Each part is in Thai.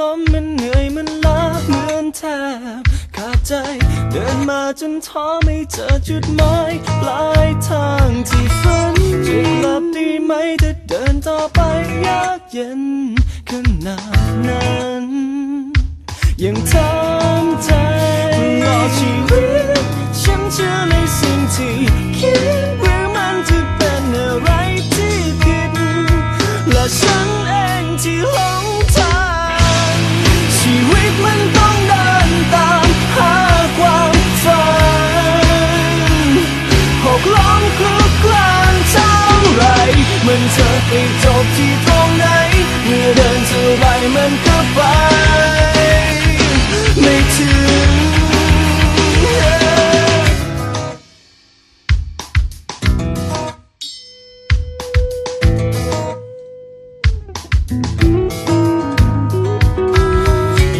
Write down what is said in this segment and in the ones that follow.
ล้มมันเหนื่อยมันล้าเหมือนแทบขาดใจ เดินมาจนท้อไม่เจอจุดหมายปลายทางที่ฝันจะกลับดีไหมถ้าเดินต่อไปยากเย็นขนาดนั้นยังทำใจตลอชีวิตฉันเชื่อในสิ่งที่ บที่ตรงไหน เมื่อเดินเท่าไรมันก็ไป ไม่ถึง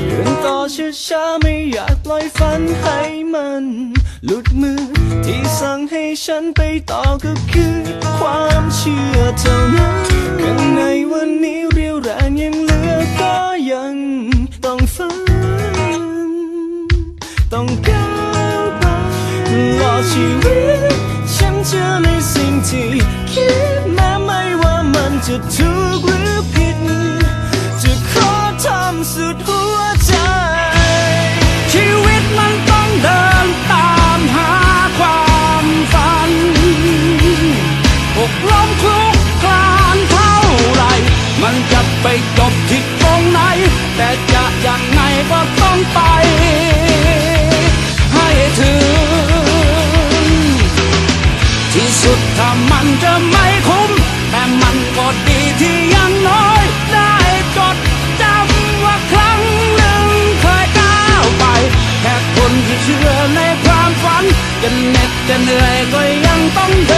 เดินต่อช้าๆไม่อยากปล่อยฝันให้มัน หลุดมือที่สั่งให้ฉันไปต่อก็คือความ ดชีวิต ฉันเชื่อในสิ่งที่คิดแม้ไม่ว่ามันจะทุก จะเหนื่อยก็ยังต้องเดิน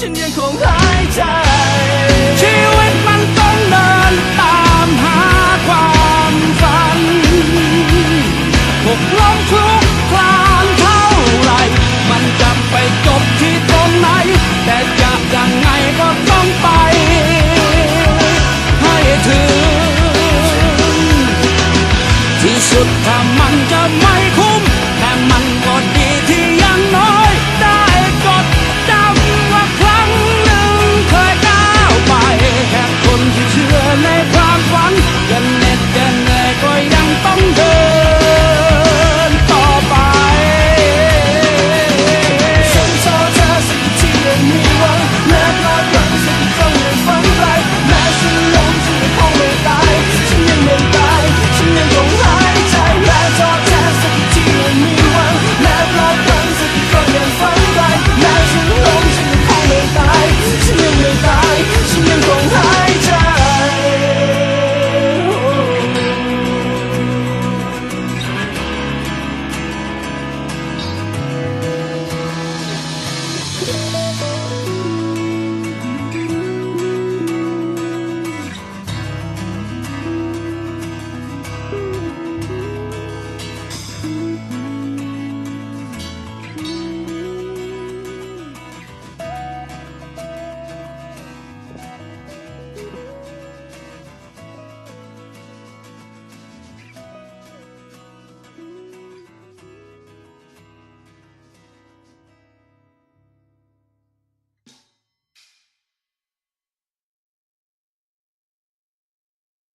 ฉันยังคงหายใจ ชีวิตมันต้องเดินตามหาความฝันหกล้มคลุกคลานเท่าไร มันจะไปจบที่ตรงไหน แต่จะยังไงก็ต้องไป ให้ถึง ที่สุดถ้ามันจะไม่คุ้ม